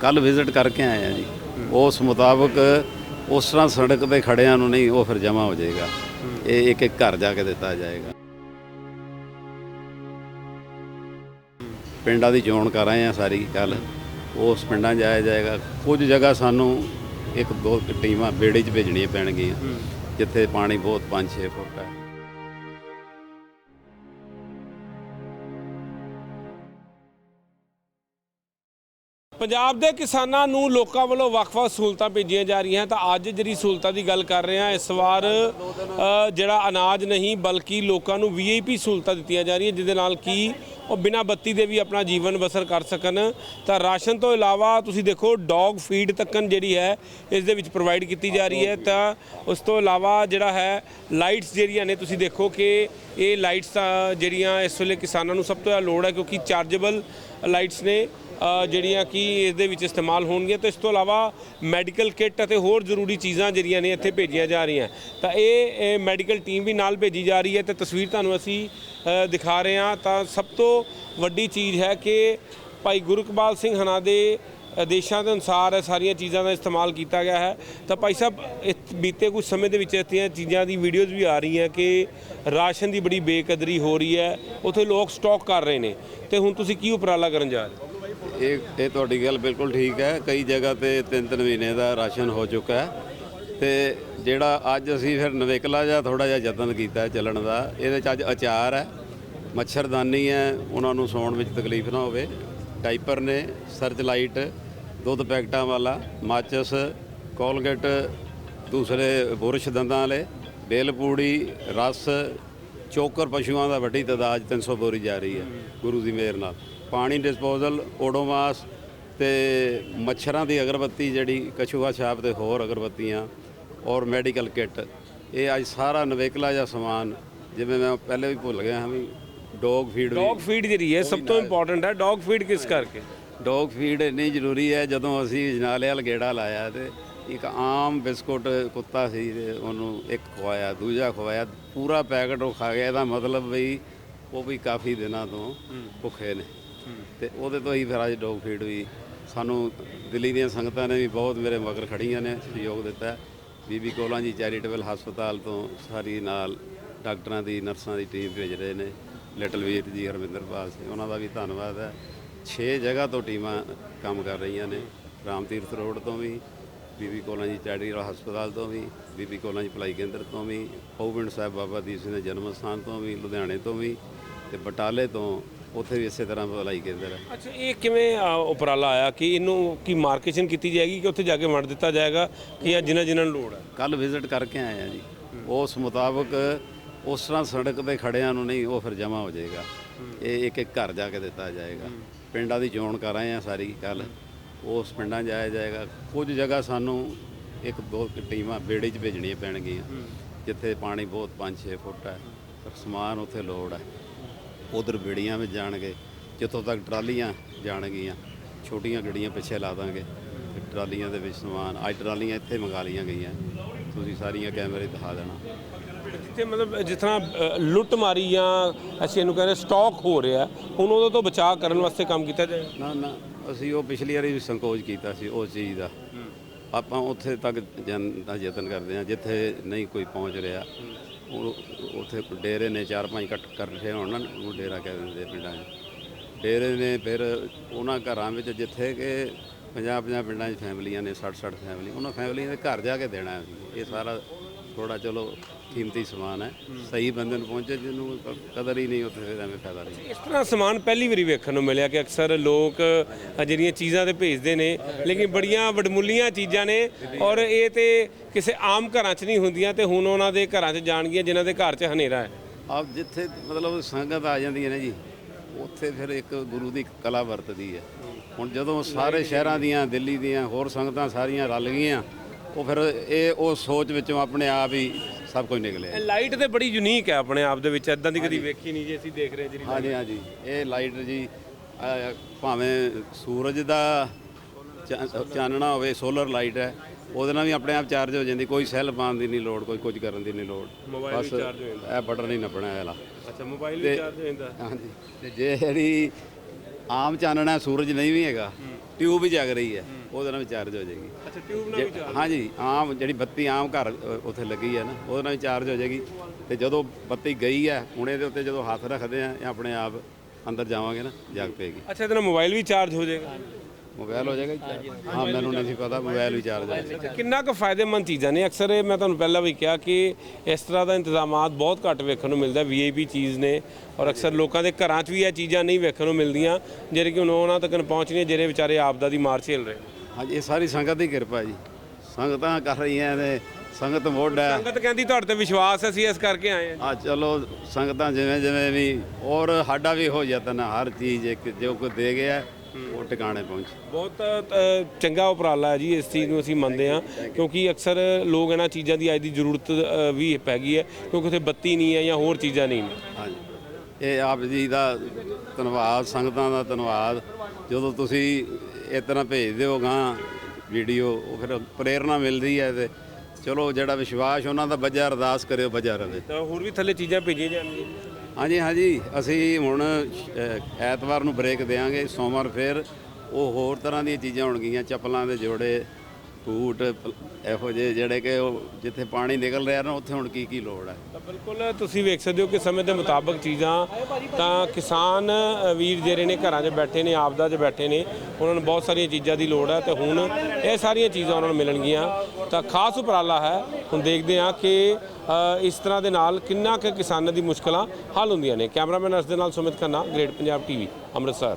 ਕੱਲ ਵਿਜ਼ਿਟ ਕਰਕੇ ਆਏ ਆ ਜੀ। ਉਸ ਮੁਤਾਬਕ ਉਸ ਤਰ੍ਹਾਂ ਸੜਕ ਤੇ ਖੜਿਆਂ ਨੂੰ ਨਹੀਂ, ਉਹ ਫਿਰ ਜਮਾ ਹੋ ਜਾਏਗਾ। ਇਹ ਇੱਕ ਇੱਕ ਘਰ ਜਾ ਕੇ ਦਿੱਤਾ ਜਾਏਗਾ। ਪਿੰਡਾਂ ਦੀ ਚੋਣ ਕਰ ਰਹੇ ਆ ਸਾਰੀ ਕੱਲ ਉਸ ਪਿੰਡਾਂ 'ਚ ਜਾਇਆ ਜਾਏਗਾ। ਕੁਝ ਜਗ੍ਹਾ ਸਾਨੂੰ ਇੱਕ ਦੋ ਟੀਮਾਂ ਬੇੜੇ 'ਚ ਭੇਜਣੀਆਂ ਪੈਣਗੀਆਂ। ਜਿੱਥੇ ਪਾਣੀ ਬਹੁਤ 5-6 ਫੁੱਟ ਹੈ ਪੰਜਾਬ ਦੇ ਕਿਸਾਨਾਂ ਨੂੰ ਲੋਕਾਂ ਵੱਲੋਂ ਵੱਖ-ਵੱਖ ਸਹੂਲਤਾਂ ਭੇਜੀਆਂ ਜਾ ਰਹੀਆਂ ਤਾਂ ਅੱਜ ਜਿਹੜੀ ਸਹੂਲਤਾਂ ਦੀ ਗੱਲ ਕਰ ਰਹੇ ਹਾਂ, ਇਸ ਵਾਰ ਜਿਹੜਾ ਅਨਾਜ ਨਹੀਂ, ਬਲਕਿ ਲੋਕਾਂ ਨੂੰ ਵੀਆਈਪੀ ਸਹੂਲਤਾਂ ਦਿੱਤੀਆਂ ਜਾ ਰਹੀਆਂ, ਜਿਹਦੇ ਨਾਲ ਕੀ ਉਹ ਬਿਨਾਂ ਬੱਤੀ ਦੇ ਵੀ ਆਪਣਾ ਜੀਵਨ ਬਸਰ ਕਰ ਸਕਣ। ਤਾਂ ਰਾਸ਼ਨ ਤੋਂ ਇਲਾਵਾ ਤੁਸੀਂ ਦੇਖੋ, ਡੌਗ ਫੀਡ ਤੱਕਨ ਜਿਹੜੀ ਹੈ, ਇਸ ਦੇ ਵਿੱਚ ਪ੍ਰੋਵਾਈਡ ਕੀਤੀ ਜਾ ਰਹੀ ਹੈ। ਤਾਂ ਉਸ ਤੋਂ ਇਲਾਵਾ ਜਿਹੜਾ ਹੈ ਲਾਈਟਸ ਜਿਹੜੀਆਂ ਨੇ, ਤੁਸੀਂ ਦੇਖੋ ਕਿ ਇਹ ਲਾਈਟਸ ਤਾਂ ਜਿਹੜੀਆਂ ਇਸ ਵੇਲੇ ਕਿਸਾਨਾਂ ਨੂੰ ਸਭ ਤੋਂ ਜ਼ਿਆਦਾ ਲੋੜ ਹੈ, ਕਿਉਂਕਿ ਚਾਰਜੇਬਲ ਲਾਈਟਸ ਨੇ। ਜਿਹੜੀਆਂ ਕਿ ਇਸ ਦੇ ਵਿੱਚ ਇਸਤੇਮਾਲ ਹੋਣਗੀਆਂ ਤੇ ਇਸ ਤੋਂ ਇਲਾਵਾ ਮੈਡੀਕਲ ਕਿੱਟ ਅਤੇ ਹੋਰ ਜ਼ਰੂਰੀ ਚੀਜ਼ਾਂ ਜਿਹੜੀਆਂ ਨੇ ਇੱਥੇ ਭੇਜੀਆਂ ਜਾ ਰਹੀਆਂ। ਤਾਂ ਇਹ ਮੈਡੀਕਲ ਟੀਮ ਵੀ ਨਾਲ ਭੇਜੀ ਜਾ ਰਹੀ ਹੈ ਤੇ ਤਸਵੀਰ ਤੁਹਾਨੂੰ ਅਸੀਂ ਦਿਖਾ ਰਹੇ ਹਾਂ। ਤਾਂ ਸਭ ਤੋਂ ਵੱਡੀ ਚੀਜ਼ ਹੈ ਕਿ ਭਾਈ ਗੁਰਕਬਾਲ ਸਿੰਘ ਹਨਾ ਦੇ ਆਦੇਸ਼ਾਂ ਦੇ ਅਨੁਸਾਰ ਇਹ ਸਾਰੀਆਂ ਚੀਜ਼ਾਂ ਦਾ ਇਸਤੇਮਾਲ ਕੀਤਾ ਗਿਆ ਹੈ। ਤਾਂ ਭਾਈ ਸਾਹਿਬ, ਇਸ ਬੀਤੇ ਕੁਝ ਸਮੇਂ ਦੇ ਵਿੱਚ ਇਤੀਆਂ ਚੀਜ਼ਾਂ ਦੀ ਵੀਡੀਓਜ਼ ਵੀ ਆ ਰਹੀਆਂ ਕਿ ਰਾਸ਼ਨ ਦੀ ਬੜੀ ਬੇਕਦਰੀ ਹੋ ਰਹੀ ਹੈ। ਉੱਥੇ ਲੋਕ ਸਟਾਕ ਕਰ ਰਹੇ ਨੇ। ਤੇ ਹੁਣ ਤੁਸੀਂ ਕੀ ਉਪਰਾਲਾ ਕਰਨ ਜਾ ਰਹੇ ਇਹ ਇਹ ਤੁਹਾਡੀ ਗੱਲ ਬਿਲਕੁਲ ਠੀਕ ਹੈ। ਕਈ ਜਗ੍ਹਾ ਤੇ ਤਿੰਨ ਤਿੰਨ ਮਹੀਨੇ ਦਾ ਰਾਸ਼ਨ ਹੋ ਚੁੱਕਾ ਹੈ ਤੇ ਜਿਹੜਾ ਅੱਜ ਅਸੀਂ ਫਿਰ ਨਵੇਕਲਾ ਜਿਹਾ ਥੋੜਾ ਜਿਹਾ ਯਤਨ ਕੀਤਾ ਚੱਲਣ ਦਾ, ਇਹਦੇ ਚ ਅੱਜ ਅਚਾਰ ਹੈ, ਮੱਛਰਦਾਨੀ ਹੈ, ਉਹਨਾਂ ਨੂੰ ਸੌਣ ਵਿੱਚ ਤਕਲੀਫ ਨਾ ਹੋਵੇ। ਡਾਈਪਰ ਨੇ, ਸਰਚ ਲਾਈਟ, ਦੁੱਧ ਪੈਕਟਾਂ ਵਾਲਾ, ਮਾਚਸ, ਕੋਲਗੇਟ, ਦੂਸਰੇ ਬੁਰਸ਼ ਦੰਦਾਂ ਵਾਲੇ ਬੇਲਪੂੜੀ ਰਸ, ਚੋਕਰ ਪਸ਼ੂਆਂ ਦਾ ਵੱਡੀ ਤਾਦਾਦ 'ਚ 300 ਬੋਰੀ ਜਾ ਰਹੀ ਹੈ, ਗੁਰੂ ਦੀ ਮਿਹਰ ਨਾਲ। ਪਾਣੀ ਡਿਸਪੋਜ਼ਲ ਓਡੋਮਾਸ ਤੇ ਮੱਛਰਾਂ ਦੀ ਅਗਰਬੱਤੀ ਜਿਹੜੀ ਕਛੂਆ ਛਾਪ ਤੇ ਹੋਰ ਅਗਰਬੱਤੀਆਂ ਔਰ ਮੈਡੀਕਲ ਕਿੱਟ ਇਹ ਅੱਜ ਸਾਰਾ ਨਵੇਕਲਾ ਜਿਹਾ ਸਮਾਨ ਜਿਵੇਂ ਮੈਂ ਪਹਿਲੇ ਵੀ ਭੁੱਲ ਗਿਆ ਹਾਂ ਵੀ ਡੌਗ ਫੀਡ ਵੀ ਡੌਗ ਫੀਡ ਜਿਹੜੀ ਹੈ ਸਭ ਤੋਂ ਇੰਪੋਰਟੈਂਟ ਹੈ ਡੌਗ ਫੀਡ ਕਿਸ ਕਰਕੇ? ਡੌਗ ਫੀਡ ਇੰਨੀ ਜ਼ਰੂਰੀ ਹੈ ਜਦੋਂ ਅਸੀਂ ਜਨਾਲੇ ਵਾਲ ਗੇੜਾ ਲਾਇਆ ਤੇ ਇੱਕ ਆਮ ਬਿਸਕੁਟ ਕੁੱਤਾ ਸੀ ਉਹਨੂੰ ਇੱਕ ਖਵਾਇਆ ਦੂਜਾ ਖਵਾਇਆ ਪੂਰਾ ਪੈਕਟ ਉਹ ਖਾ ਗਿਆ ਇਹਦਾ ਮਤਲਬ ਵੀ ਉਹ ਵੀ ਕਾਫੀ ਦਿਨਾਂ ਤੋਂ ਭੁੱਖੇ ਨੇ। ਤੇ ਉਹਦੇ ਤੋਂ ਹੀ ਫਿਰ ਅੱਜ ਡੌਗ ਫੀਡ ਵੀ ਸਾਨੂੰ ਦਿੱਲੀ ਦੀਆਂ ਸੰਗਤਾਂ ਨੇ ਵੀ ਬਹੁਤ ਮੇਰੇ ਮਗਰ ਖੜੀਆਂ ਨੇ, ਸਹਿਯੋਗ ਦਿੱਤਾ। ਬੀਬੀ ਕੋਲਾਂ ਜੀ ਚੈਰੀਟੇਬਲ ਹਸਪਤਾਲ ਤੋਂ ਸਾਰੀ ਨਾਲ ਡਾਕਟਰਾਂ ਦੀ, ਨਰਸਾਂ ਦੀ ਟੀਮ ਭੇਜ ਰਹੇ ਨੇ, ਲਿਟਲ ਵੀਰ ਜੀ ਹਰਵਿੰਦਰਪਾਲ ਸਿੰਘ, ਉਹਨਾਂ ਦਾ ਵੀ ਧੰਨਵਾਦ ਹੈ। 6 ਜਗ੍ਹਾ ਤੋਂ ਟੀਮਾਂ ਕੰਮ ਕਰ ਰਹੀਆਂ ਨੇ ਰਾਮ ਤੀਰਥ ਰੋਡ ਤੋਂ ਵੀ, ਬੀਬੀ ਕੋਲਾਂ ਜੀ ਚੈਰੀਟੇਬਲ ਹਸਪਤਾਲ ਤੋਂ ਵੀ, ਬੀਬੀ ਕੋਲਾਂ ਜੀ ਭਲਾਈ ਕੇਂਦਰ ਤੋਂ ਵੀ ਪਉਬਿੰਡ ਸਾਹਿਬ ਬਾਬਾ ਦੀਪ ਸਿੰਘ ਦੇ ਜਨਮ ਸਥਾਨ ਤੋਂ ਵੀ, ਲੁਧਿਆਣੇ ਤੋਂ ਵੀ ਤੇ ਬਟਾਲੇ ਤੋਂ ਉੱਥੇ ਵੀ ਇਸੇ ਤਰ੍ਹਾਂ ਭਲਾਈ ਕੇਂਦਰ ਹੈ ਅੱਛਾ ਇਹ ਕਿਵੇਂ ਉਪਰਾਲਾ ਆਇਆ? ਕਿ ਇਹਨੂੰ ਕੀ ਮਾਰਕੀਸ਼ਨ ਕੀਤੀ ਜਾਏਗੀ ਕਿ ਉੱਥੇ ਜਾ ਕੇ ਵੰਡ ਦਿੱਤਾ ਜਾਏਗਾ ਕਿ ਇਹ ਜਿਨ੍ਹਾਂ ਜਿਨ੍ਹਾਂ ਨੂੰ ਲੋੜ ਹੈ? ਕੱਲ ਵਿਜ਼ਿਟ ਕਰਕੇ ਆਏ ਆ ਜੀ। ਉਸ ਮੁਤਾਬਕ ਉਸ ਤਰ੍ਹਾਂ ਸੜਕ ਤੇ ਖੜਿਆਂ ਨੂੰ ਨਹੀਂ ਉਹ ਫਿਰ ਜਮਾ ਹੋ ਜਾਏਗਾ। ਇਹ ਇੱਕ ਇੱਕ ਘਰ ਜਾ ਕੇ ਦਿੱਤਾ ਜਾਏਗਾ। ਪਿੰਡਾਂ ਦੀ ਚੋਣ ਕਰ ਰਹੇ ਆ ਸਾਰੀ ਕੱਲ ਉਸ ਪਿੰਡਾਂ ਜਾਇਆ ਜਾਏਗਾ। ਕੁਝ ਜਗ੍ਹਾ ਸਾਨੂੰ ਇੱਕ ਦੋ ਟੀਮਾਂ ਬੇੜੇ 'ਚ ਭੇਜਣੀਆਂ ਪੈਣਗੀਆਂ। ਜਿੱਥੇ ਪਾਣੀ ਬਹੁਤ 5-6 ਫੁੱਟ ਹੈ। ਪਰ ਸਮਾਨ ਉੱਥੇ ਲੋੜ ਹੈ। ਉਧਰ ਬੇੜੀਆਂ ਵਿੱਚ ਜਾਣਗੇ ਜਿੱਥੋਂ ਤੱਕ ਟਰਾਲੀਆਂ ਜਾਣਗੀਆਂ ਛੋਟੀਆਂ ਗੱਡੀਆਂ ਪਿੱਛੇ ਲਾ ਦਾਂਗੇ ਤੇ ਟਰਾਲੀਆਂ ਦੇ ਵਿੱਚ ਸਮਾਨ ਅੱਜ ਟਰਾਲੀਆਂ ਇੱਥੇ ਮੰਗਾ ਲਈਆਂ ਗਈਆਂ ਤੁਸੀਂ ਸਾਰੀਆਂ ਕੈਮਰੇ ਦਿਖਾ ਦੇਣਾ। ਜਿੱਥੇ ਮਤਲਬ ਜਿਸ ਤਰ੍ਹਾਂ ਲੁੱਟ ਮਾਰੀ ਜਾਂ ਅਸੀਂ ਇਹਨੂੰ ਕਹਿੰਦੇ ਸਟਾਕ ਹੋ ਰਿਹਾ ਹੁਣ ਉਹਦੇ ਤੋਂ ਬਚਾਅ ਕਰਨ ਵਾਸਤੇ ਕੰਮ ਕੀਤਾ ਜਾਏ? ਨਾ ਨਾ ਅਸੀਂ ਉਹ ਪਿਛਲੀ ਵਾਰੀ ਵੀ ਸੰਕੋਚ ਕੀਤਾ ਸੀ ਉਸ ਚੀਜ਼ ਦਾ। ਆਪਾਂ ਉੱਥੇ ਤੱਕ ਜਾਣ ਦਾ ਯਤਨ ਕਰਦੇ ਹਾਂ ਜਿੱਥੇ ਨਹੀਂ ਕੋਈ ਪਹੁੰਚ ਰਿਹਾ। ਉਹ ਉੱਥੇ ਡੇਰੇ ਨੇ ਚਾਰ ਪੰਜ ਇਕੱਠ ਕਰ ਰਹੇ ਹੋਣ ਨਾ, ਉਹ ਡੇਰਾ ਕਹਿ ਦਿੰਦੇ ਪਿੰਡਾਂ 'ਚ। ਡੇਰੇ ਨੇ ਫਿਰ ਉਹਨਾਂ ਘਰਾਂ ਵਿੱਚ ਜਿੱਥੇ ਕਿ 50 50 ਪਿੰਡਾਂ 'ਚ ਫੈਮਲੀਆਂ ਨੇ 60 60 ਫੈਮਲੀ, ਉਹਨਾਂ ਫੈਮਲੀਆਂ ਦੇ ਘਰ ਜਾ ਕੇ ਦੇਣਾ ਇਹ ਸਾਰਾ ਥੋੜਾ ਚਲੋ ਕੀਮਤੀ ਸਮਾਨ ਹੈ। ਸਹੀ ਬੰਦੇ ਨੂੰ ਪਹੁੰਚੇ ਜਿਹਨੂੰ ਕਦਰ ਹੀ ਨਹੀਂ ਉੱਥੇ ਫਿਰ ਐਵੇਂ ਫਾਇਦਾ ਨਹੀਂ। ਇਸ ਤਰ੍ਹਾਂ ਸਮਾਨ ਪਹਿਲੀ ਵਾਰੀ ਵੇਖਣ ਨੂੰ ਮਿਲਿਆ ਕਿ ਅਕਸਰ ਲੋਕ ਜਿਹੜੀਆਂ ਚੀਜ਼ਾਂ ਤੇ ਭੇਜਦੇ ਨੇ ਲੇਕਿਨ ਬੜੀਆਂ ਵਡਮੁੱਲੀਆਂ ਚੀਜ਼ਾਂ ਨੇ ਔਰ ਇਹ ਤੇ ਕਿਸੇ ਆਮ ਘਰਾਂ 'ਚ ਨਹੀਂ ਹੁੰਦੀਆਂ ਤੇ ਹੁਣ ਉਹਨਾਂ ਦੇ ਘਰਾਂ 'ਚ ਜਾਣਗੀਆਂ ਜਿਨ੍ਹਾਂ ਦੇ ਘਰ 'ਚ ਹਨੇਰਾ ਹੈ। ਆਪ ਜਿੱਥੇ ਮਤਲਬ ਸੰਗਤ ਆ ਜਾਂਦੀ ਹੈ ਨਾ ਜੀ ਉੱਥੇ ਫਿਰ ਇੱਕ ਗੁਰੂ ਦੀ ਕਲਾ ਵਰਤਦੀ ਹੈ। ਹੁਣ ਜਦੋਂ ਸਾਰੇ ਸ਼ਹਿਰਾਂ ਦੀਆਂ ਦਿੱਲੀ ਦੀਆਂ ਹੋਰ ਸੰਗਤਾਂ ਸਾਰੀਆਂ ਰਲ ਗਈਆਂ ਉਹ ਫਿਰ ਇਹ ਉਹ ਸੋਚ ਵਿੱਚੋਂ ਆਪਣੇ ਆਪ ਹੀ ਸਭ ਕੁਝ ਨਿਕਲਿਆ ਇਹ ਲਾਈਟ ਤੇ ਬੜੀ ਯੂਨੀਕ ਹੈ ਆਪਣੇ ਆਪ ਦੇ ਵਿੱਚ ਐਦਾਂ ਦੀ ਕਦੀ ਵੇਖੀ ਨਹੀਂ ਜੀ ਅਸੀਂ ਦੇਖ ਰਹੇ ਜਿਹੜੀ ਹਾਂਜੀ ਹਾਂਜੀ। ਇਹ ਲਾਈਟ ਜੀ ਅਹ, ਭਾਵੇਂ ਸੂਰਜ ਦਾ ਚਾ- ਚਾਨਣਾ ਹੋਵੇ ਸੋਲਰ ਲਾਈਟ ਹੈ ਉਹਦੇ ਨਾਲ ਵੀ ਆਪਣੇ ਆਪ ਚਾਰਜ ਹੋ ਜਾਂਦੀ ਕੋਈ ਸੈੱਲ ਪਾਉਣ ਦੀ ਨਹੀਂ ਲੋੜ ਕੋਈ ਕੁਝ ਕਰਨ ਦੀ ਨਹੀਂ ਲੋੜ। ਮੋਬਾਈਲ ਵੀ ਬਸ ਚਾਰਜ ਹੋ ਇਹ ਬਟਨ ਹੀ ਨੱਪਣਾ ਹੈ ਵਾਲਾ ਅੱਛਾ ਮੋਬਾਈਲ ਵੀ ਚਾਰਜ ਹੋ ਜਾਂਦਾ। ਹਾਂਜੀ। ਤੇ ਜੇ ਜਿਹੜੀ ਆਮ ਚਾਨਣਾ ਸੂਰਜ ਨਹੀਂ ਵੀ ਹੈਗਾ ਟਿਊਬ ਵੀ ਜਗ ਰਹੀ ਹੈ। ਉਹਦੇ ਨਾਲ ਵੀ ਚਾਰਜ ਹੋ ਜਾਏਗੀ। ਅੱਛਾ ਟਿਊਬ ਨਾਲ ਜੇ- ਹਾਂਜੀ ਆਮ ਜਿਹੜੀ ਬੱਤੀ ਆਮ ਘਰ ਅ, ਉੱਥੇ ਲੱਗੀ ਹੈ ਨਾ ਉਹਦੇ ਨਾਲ ਵੀ ਚਾਰਜ ਹੋ ਜਾਏਗੀ। ਤੇ ਜਦੋਂ ਬੱਤੀ ਗਈ ਹੈ ਹੁਣ ਇਹਦੇ ਉੱਤੇ ਜਦੋਂ ਹੱਥ ਰੱਖਦੇ ਆ ਇਹ ਆਪਣੇ ਆਪ ਅੰਦਰ ਜਾਵਾਂਗੇ ਨਾ ਜਗ ਪਏਗੀ। ਅੱਛਾ ਇਹਦੇ ਨਾਲ ਮੋਬਾਈਲ ਵੀ ਚਾਰਜ ਹੋ ਜਾਏਗਾ? ਮੋਬਾਈਲ ਹੋ ਜਾਏਗਾ ਜੀ? ਹਾਂ ਮੈਨੂੰ ਨਹੀਂ ਸੀ ਪਤਾ ਮੋਬਾਈਲ ਵੀ ਚਾਰਜ ਹੋ ਜਾਏਗਾ। ਕਿੰਨਾ ਕੁ ਫਾਇਦੇਮੰਦ ਚੀਜ਼ਾਂ ਨੇ? ਅਕਸਰ ਇਹ ਮੈਂ ਤੁਹਾਨੂੰ ਪਹਿਲਾਂ ਵੀ ਕਿਹਾ ਕਿ ਇਸ ਤਰ੍ਹਾਂ ਦਾ ਇੰਤਜ਼ਾਮਾਤ ਬਹੁਤ ਘੱਟ ਵੇਖਣ ਨੂੰ ਮਿਲਦਾ ਵੀਆਈਪੀ ਚੀਜ਼ ਨੇ। ਔਰ ਅਕਸਰ ਲੋਕਾਂ ਦੇ ਘਰਾਂ 'ਚ ਵੀ ਇਹ ਚੀਜ਼ਾਂ ਨਹੀਂ ਵੇਖਣ ਨੂੰ ਮਿਲਦੀਆਂ ਜਿਹੜੇ ਕਿ ਹੁਣ ਉਹਨਾਂ ਤੱਕ ਪਹੁੰਚਣੀਆਂ ਜਿਹੜੇ ਵਿਚਾਰੇ ਆਪਦਾ ਦੀ ਮਾਰ ਝੇਲ ਰਹੇ ਨੇ। ਹਾਂਜੀ ਇਹ ਸਾਰੀ ਸੰਗਤ ਦੀ ਕਿਰਪਾ ਜੀ। ਸੰਗਤਾਂ ਕਰ ਰਹੀਆਂ ਨੇ ਸੰਗਤ ਮੋਢ। ਹੈ ਸੰਗਤ ਕਹਿੰਦੀ ਤੁਹਾਡੇ ਤੇ ਵਿਸ਼ਵਾਸ ਹੈ, ਅਸੀਂ ਇਸ ਕਰਕੇ ਆਏ ਹਾਂ। ਆ ਚਲੋ ਸੰਗਤਾਂ ਜਿਵੇਂ ਜਿਵੇਂ ਵੀ ਔਰ ਸਾਡਾ ਵੀ ਹੋ ਯਤਨ ਹੈ, ਹਰ ਚੀਜ਼ ਇੱਕ ਜੋ ਕੋਈ ਦੇ ਗਿਆ ਉਹ ਟਿਕਾਣੇ ਪਹੁੰਚ। ਬਹੁਤ ਅ, ਚੰਗਾ ਉਪਰਾਲਾ ਹੈ ਜੀ ਇਸ ਚੀਜ਼ ਨੂੰ ਅਸੀਂ ਮੰਨਦੇ ਹਾਂ ਕਿਉਂਕਿ ਅਕਸਰ ਲੋਕ ਇਹਨਾਂ ਚੀਜ਼ਾਂ ਦੀ ਅੱਜ ਦੀ ਜ਼ਰੂਰਤ ਅ, ਵੀ ਪੈ ਗਈ ਹੈ ਕਿਉਂਕਿ ਉੱਥੇ ਬੱਤੀ ਨਹੀਂ ਹੈ ਜਾਂ ਹੋਰ ਚੀਜ਼ਾਂ ਨਹੀਂ ਨੇ। ਹਾਂਜੀ। ਇਹ ਆਪ ਜੀ ਦਾ ਧੰਨਵਾਦ ਸੰਗਤਾਂ ਦਾ ਧੰਨਵਾਦ। ਜਦੋਂ ਤੁਸੀਂ ਇਸ ਤਰ੍ਹਾਂ ਭੇਜਦੇ ਹੋ ਗਾਂ ਵੀਡੀਓ ਉਹ ਫਿਰ ਪ੍ਰੇਰਣਾ ਮਿਲਦੀ ਹੈ ਤੇ ਚਲੋ ਜਿਹੜਾ ਵਿਸ਼ਵਾਸ ਉਹਨਾਂ ਦਾ ਬੱਜਾ ਅਰਦਾਸ ਕਰਿਓ ਬੱਜਾ ਰਵੇ। ਤਾਂ ਹੋਰ ਵੀ ਥੱਲੇ ਚੀਜ਼ਾਂ ਭੇਜੀਆਂ ਜਾਣਗੀਆਂ। ਹਾਂਜੀ ਹਾਂਜੀ। ਅਸੀਂ ਹੁਣ ਐਤਵਾਰ ਨੂੰ ਬ੍ਰੇਕ ਦੇਵਾਂਗੇ ਸੋਮਵਾਰ ਫਿਰ ਉਹ ਹੋਰ ਤਰ੍ਹਾਂ ਦੀਆਂ ਚੀਜ਼ਾਂ ਹੋਣਗੀਆਂ ਚੱਪਲਾਂ ਦੇ ਜੋੜੇ ਕੂਟ ਇਹੋ ਜਿਹੇ ਜਿਹੜੇ ਕਿ ਉਹ ਜਿੱਥੇ ਪਾਣੀ ਨਿਕਲ ਰਿਹਾ ਨਾ, ਉੱਥੇ ਹੁਣ ਕੀ ਕੀ ਲੋੜ ਹੈ ਤਾਂ ਬਿਲਕੁਲ ਤੁਸੀਂ ਵੇਖ ਸਕਦੇ ਹੋ ਕਿ ਸਮੇਂ ਦੇ ਮੁਤਾਬਕ ਚੀਜ਼ਾਂ, ਤਾਂ ਕਿਸਾਨ ਵੀਰ ਜਿਹੜੇ ਨੇ ਘਰਾਂ 'ਚ ਬੈਠੇ ਨੇ, ਆਪਦਾ 'ਚ ਬੈਠੇ ਨੇ, ਉਹਨਾਂ ਨੂੰ ਬਹੁਤ ਸਾਰੀਆਂ ਚੀਜ਼ਾਂ ਦੀ ਲੋੜ ਹੈ ਤੇ ਹੁਣ ਇਹ ਸਾਰੀਆਂ ਚੀਜ਼ਾਂ ਉਹਨਾਂ ਨੂੰ ਮਿਲਣਗੀਆਂ। ਤਾਂ ਖਾਸ ਉਪਰਾਲਾ ਹੈ, ਹੁਣ ਦੇਖਦੇ ਹਾਂ ਕਿ ਇਸ ਤਰ੍ਹਾਂ ਦੇ ਨਾਲ ਕਿੰਨਾ ਕੁ ਕਿਸਾਨਾਂ ਦੀ ਮੁਸ਼ਕਲਾਂ ਹੱਲ ਹੁੰਦੀਆਂ ਨੇ। ਕੈਮਰਾਮੈਨ ਅਰਸ਼ ਦੇ ਨਾਲ ਸੁਮਿਤ ਖੰਨਾ, ਗ੍ਰੇਟ ਪੰਜਾਬ ਟੀਵੀ, ਅੰਮ੍ਰਿਤਸਰ।